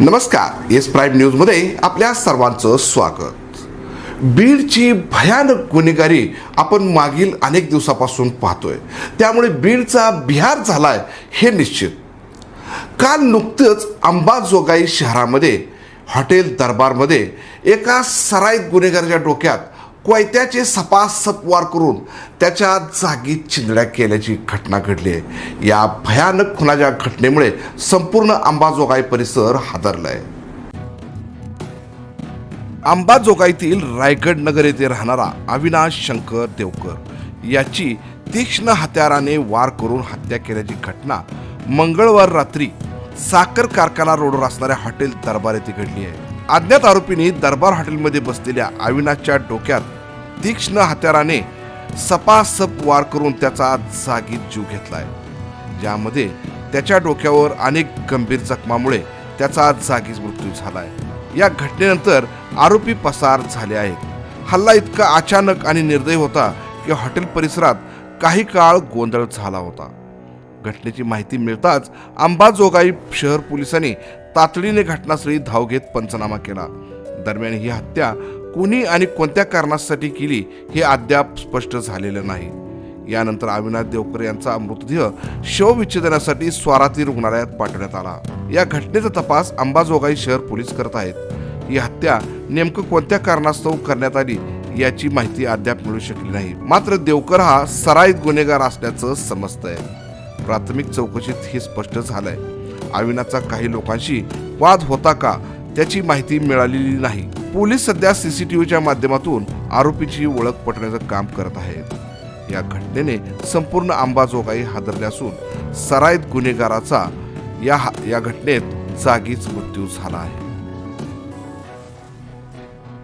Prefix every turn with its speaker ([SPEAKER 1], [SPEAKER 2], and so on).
[SPEAKER 1] नमस्कार S prime न्यूजमध्ये आपल्या सर्वांचं स्वागत. बीडची भयानक गुन्हेगारी आपण मागील अनेक दिवसापासून पाहतोय. त्यामुळे बीडचा बिहार झालाय हे निश्चित. काल नुकतंच अंबाजोगाई शहरामध्ये हॉटेल दरबारमध्ये एका सराईत गुन्हेगाराच्या डोक्यात कोयत्याचे सपासप वार करून त्याच्या जागी चिंधड्या केल्याची घटना घडली आहे. या भयानक खुनाच्या घटनेमुळे संपूर्ण अंबाजोगाई परिसर हादरला आहे अंबाजोगाईतील रायगड नगर येथे राहणारा अविनाश शंकर देवकर याची तीक्ष्ण हत्याराने वार करून हत्या केल्याची घटना मंगळवार रात्री साखर कारखाना रोडवर असणाऱ्या हॉटेल दरबार येथे घडली आहे. अज्ञात आरोपींनी दरबार हॉटेलमध्ये बसलेल्या अविनाशच्या डोक्यात तीक्ष्ण हत्याराने सपासप वार करून त्याचा जागीत जीव घेतलाय. ज्यामध्ये त्याच्या डोक्यावर अनेक गंभीर जखमामुळे त्याचा जागीच मृत्यू झालाय. या घटनेनंतर आरोपी पसार झाले आहेत. हल्ला इतका अचानक आणि निर्दयी होता की हॉटेल परिसरात काही काळ गोंधळ झाला होता. घटनेची माहिती मिळताच अंबाजोगाई शहर पोलिसांनी तातडीने घटनास्थळी धाव घेत पंचनामा केला. दरम्यान ही हत्या कुणी आणि कोणत्या कारणासाठी केली हे अद्याप स्पष्ट झालेलं नाही. यानंतर अविनाश देवकर यांचा मृतदेह शवविच्छेदनासाठी स्वाराती रुग्णालयात पाठवण्यात आला. या घटनेचा तपास अंबाजोगाई शहर पोलीस करत आहेत. ही हत्या नेमकं कोणत्या कारणास्तव करण्यात आली याची माहिती अद्याप मिळू शकली नाही. मात्र देवकर हा सराईत गुन्हेगार असल्याचं समजतंय. प्राथमिक चौकशीत हे स्पष्ट झालंय. अविनाचा काही लोकांशी वाद होता का त्याची माहिती मिळालेली नाही. पोलीस सध्या सीसीटीव्हीच्या माध्यमातून आरोपीची ओळख पटण्याचं काम करत आहेत. या घटनेने संपूर्ण अंबाजोगाई हादरले असून सराईत गुन्हेगाराचा या या घटनेत जागीच मृत्यू झाला आहे.